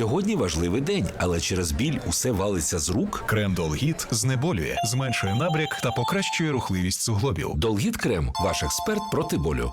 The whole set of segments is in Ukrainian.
Сьогодні важливий день, але через біль усе валиться з рук. Крем Долгіт знеболює, зменшує набряк та покращує рухливість суглобів. Долгіт Крем ваш експерт проти болю.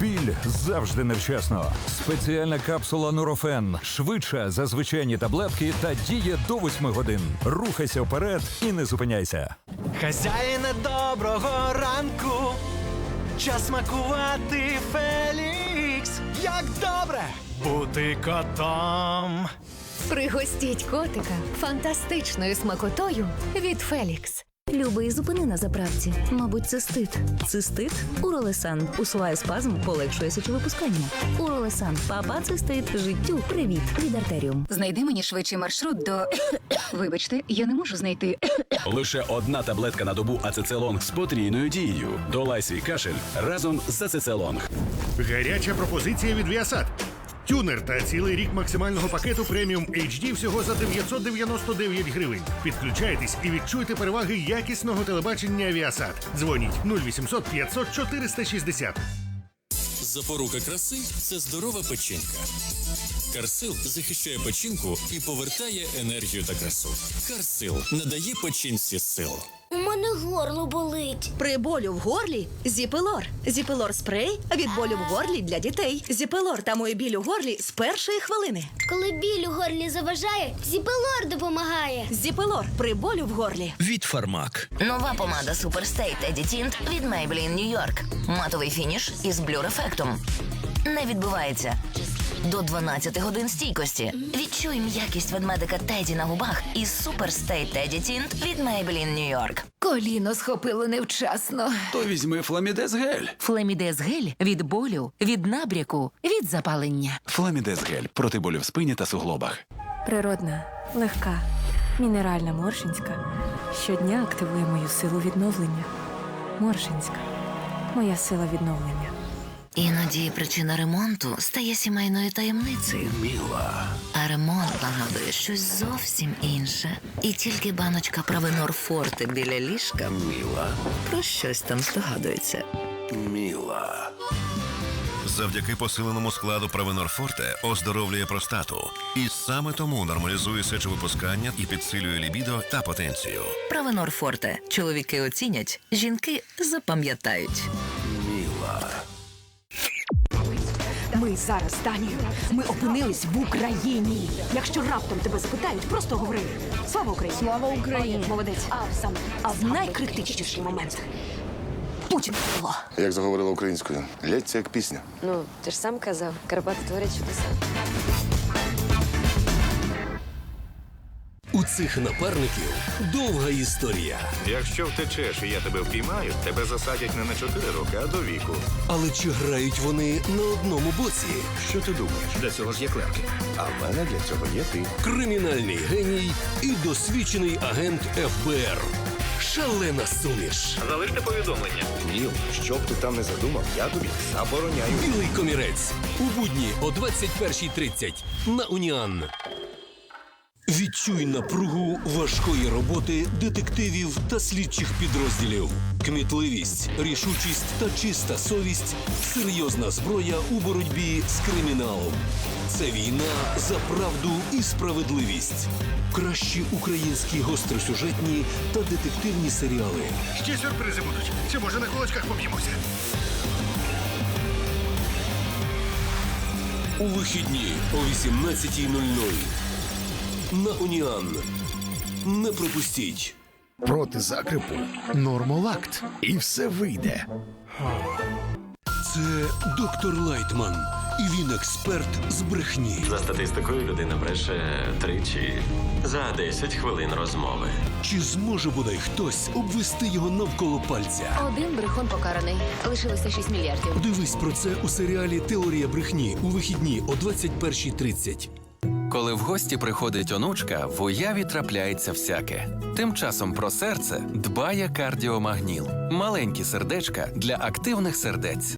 Біль завжди невчасно. Спеціальна капсула Нурофен швидша за звичайні таблетки та діє до 8 годин. Рухайся вперед і не зупиняйся. Хазяїне доброго ранку. Час смакувати Фелікс. Як добре бути котом. Пригостіть котика фантастичною смакотою від Фелікс. Любий зупини на заправці. Мабуть, цистит. Цистит? Уролесан. Усуває спазм, полегшує сечовипускання. Уролесан. Папа цистит. Життю. Привіт. Від артеріум. Знайди мені швидший маршрут до. Вибачте, я не можу знайти. Лише одна таблетка на добу ацецелонг з потрійною дією. Долай свій кашель разом з ацецелонг. Гаряча пропозиція від Viasat. Тюнер та цілий рік максимального пакету преміум HD всього за 999 гривень. Підключайтесь і відчуйте переваги якісного телебачення Viasat. Дзвоніть 0800 500 460. Запорука краси це здорова печінка. Карсил захищає печінку і повертає енергію та красу. Карсил надає печінці сил. У мене горло болить. При болю в горлі зіпелор. Зіпелор спрей від болю в горлі для дітей. Зіпелор тамує біль у горлі з першої хвилини. Коли біль у горлі заважає, зіпелор допомагає. Зіпелор при болю в горлі. Від Фармак. Нова помада Superstate Eddie Tint від Maybelline New York. Матовий фініш із блюр-ефектом. Не відбувається. До 12 годин стійкості. Відчуй м'якість ведмедика Теді на губах із Superstate Eddie Tint від Maybelline New York. Коліно схопило невчасно. То візьми фламідез гель. Флемідез гель від болю, від набряку, від запалення. Фламідез гель проти болю в спині та суглобах. Природна, легка, мінеральна Моршинська щодня активує мою силу відновлення. Моршинська моя сила відновлення. Іноді причина ремонту стає сімейною таємницею. Міла. А ремонт нагадує щось зовсім інше. І тільки баночка Правенор Форте біля ліжка Міла. про щось там здогадується. Міла. Завдяки посиленому складу Провенор Форте оздоровлює простату. І саме тому нормалізує сечовипускання і підсилює лібідо та потенцію. Правенор Форте. Чоловіки оцінять, жінки запам'ятають. Ми зараз Данію. Ми опинились в Україні. Якщо раптом тебе запитають, просто говори. Слава Україні! Слава Україні! Молодець. А сам а в найкритичніший момент. Путін було. Як заговорила українською, лється як пісня. Ну, ти ж сам казав, Карпати творять чудеса. У цих напарників довга історія. Якщо втечеш і я тебе впіймаю, тебе засадять не на 4 роки, а до віку. Але чи грають вони на одному боці? Що ти думаєш? Для цього ж є клерки. А в мене для цього є ти. Кримінальний геній і досвідчений агент ФБР. Шалена суміш. Залиште повідомлення. Ніл, що б ти там не задумав, я тобі забороняю. Білий комірець. У будні о 21.30 на Уніан. Відчуй напругу важкої роботи детективів та слідчих підрозділів. Кмітливість, рішучість та чиста совість серйозна зброя у боротьбі з криміналом. Це війна за правду і справедливість. Кращі українські гостросюжетні та детективні серіали. Ще сюрпризи будуть. Чи може на кулачках поб'ємося? У вихідні о 18.00 на Уніан. Не пропустіть. Проти закрипу нормолакт. І все вийде. Це доктор Лайтман, і він експерт з брехні. За статистикою людина бреше тричі за 10 хвилин розмови. Чи зможе бодай хтось обвести його навколо пальця? Один брехун покараний. Лишилося 6 мільярдів. Дивись про це у серіалі Теорія брехні у вихідні о 21.30. Коли в гості приходить онучка, в уяві трапляється всяке. Тим часом про серце дбає кардіомагніл. Маленькі сердечка для активних сердець.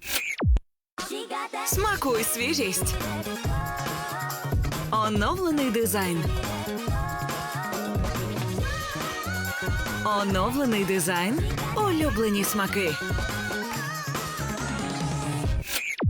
Смакуй свіжість. Оновлений дизайн. Оновлений дизайн. Улюблені смаки.